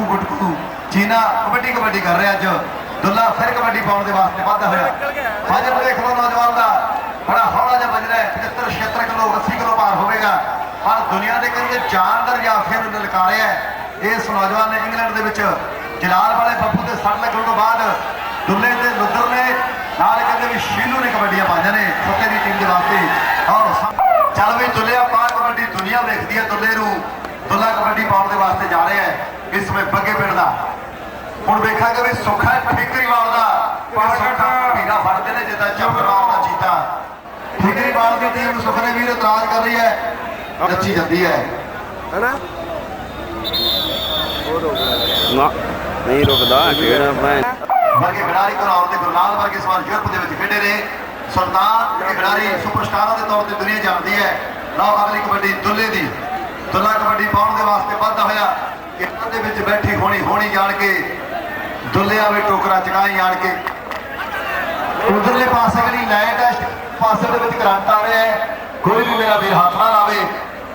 ਗੁਟਕੂ ਗੁਟਕੂ, ਚੀਨਾ ਕਬੱਡੀ ਕਬੱਡੀ ਕਰ ਰਿਹਾ ਅੱਜ। ਦੁੱਲਾ ਫਿਰ ਕਬੱਡੀ ਪਾਉਣ ਦੇ ਵਾਸਤੇ ਵਾਧਾ ਹੋਇਆ। ਵਜਨ ਦੇਖ ਲਓ ਨੌਜਵਾਨ ਦਾ ਬੜਾ ਹੌਲਾ ਜਿਹਾ ਵਜਨ ਹੈ। 75 76 ਕਿਲੋ 80 ਕਿਲੋ ਭਾਰ ਹੋਵੇਗਾ। ਪਰ ਦੁਨੀਆ ਦੇ ਕਹਿੰਦੇ ਜਾਨਦਾਰ ਜਾਫੀਆਂ ਨੂੰ ਲਲਕਾਰਿਆ ਇਸ ਨੌਜਵਾਨ ਨੇ ਇੰਗਲੈਂਡ ਦੇ ਵਿੱਚ ਜਲਾਲ ਵਾਲੇ ਬੱਬੂ ਦੇ ਸੱਟ ਲੱਗਣ ਤੋਂ ਬਾਅਦ ਦੁੱਲੇ ਤੇ ਲੁੱਦਰ ਨੇ, ਨਾਲ ਕਹਿੰਦੇ ਵੀ ਸ਼ੀਲੂ ਨੇ ਕਬੱਡੀਆਂ ਪਾਈਆਂ ਨੇ ਸੱਤੇ ਦੀ ਟੀਮ ਦੇ ਵਾਸਤੇ। ਔਰ ਚੱਲ ਵੀ ਦੁੱਲਿਆ ਪਾ ਕਬੱਡੀ ਦੁਨੀਆ ਵੇਖਦੀ ਹੈ ਦੁੱਲੇ ਨੂੰ। ਦੁੱਲਾ ਕਬੱਡੀ ਪਾਉਣ ਦੇ ਸਮੇਂ ਬੱਗੇ ਪਿੰਡ ਦਾ। ਹੁਣ ਵੇਖਾਂਗੇ ਵੀ ਸੁੱਖਾ ਠੇਕਰੀਵਾਲ ਦਾ ਪਰ ਸੁੱਖਾ ਵੀਰਾ ਫੜਦੇ ਨੇ ਜਿੱਦਾਂ ਚੱਪਰਾਲ ਦਾ ਚੀਤਾ ਠੇਕਰੀਵਾਲ ਦੀ ਟੀਮ ਸੁਖਨੇ ਵੀਰ ਇਤਰਾਜ਼ ਕਰ ਰਹੀ ਹੈ। ਨੱਚੀ ਜਾਂਦੀ ਹੈ। ਹੈਨਾ? ਨਾ ਨਹੀਂ ਰੁਕਦਾ ਕਿਹੜਾ ਮੈਂ ਵਰਗੇ ਖਿਡਾਰੀ ਘਰੌਰ ਦੇ ਗੁਰਨਾਲ ਵਰਗੇ ਇਸ ਵਾਰ ਯੂਰਪ ਦੇ ਵਿੱਚ ਖੇਡੇ ਨੇ। ਸੁਲਤਾਨ ਦੇ ਖਿਡਾਰੀ ਸੁਪਰਸਟਾਰਾਂ ਦੇ ਤੌਰ ਤੇ ਦੁਨੀਆ ਜਾਣਦੀ ਹੈ। ਲਓ ਅਗਲੀ ਕਬੱਡੀ ਦੁੱਲੇ ਦੀ। ਦੁੱਲਾ ਕਬੱਡੀ ਪਾਉਣ ਦੇ ਵਾਸਤੇ ਵਾਧਾ ਹੋਇਆ ਇਹਨਾਂ ਦੇ ਵਿੱਚ ਬੈਠੀ ਹੋਣੀ ਹੋਣੀ ਜਾਣ ਕੇ ਦੁੱਲਿਆਂ ਵੀ ਟੋਕਰਾ ਚਕਾਈ ਜਾਣ ਕੇ। ਉਧਰਲੇ ਪਾਸੇ ਜਿਹੜੀ ਲਾਈਟ ਹੈ ਪਾਸੇ ਦੇ ਵਿੱਚ ਕਰੰਟ ਆ ਰਿਹਾ ਹੈ। ਕੋਈ ਵੀ ਮੇਰਾ ਵੀਰ ਹੱਥ ਨਾ ਲਾਵੇ।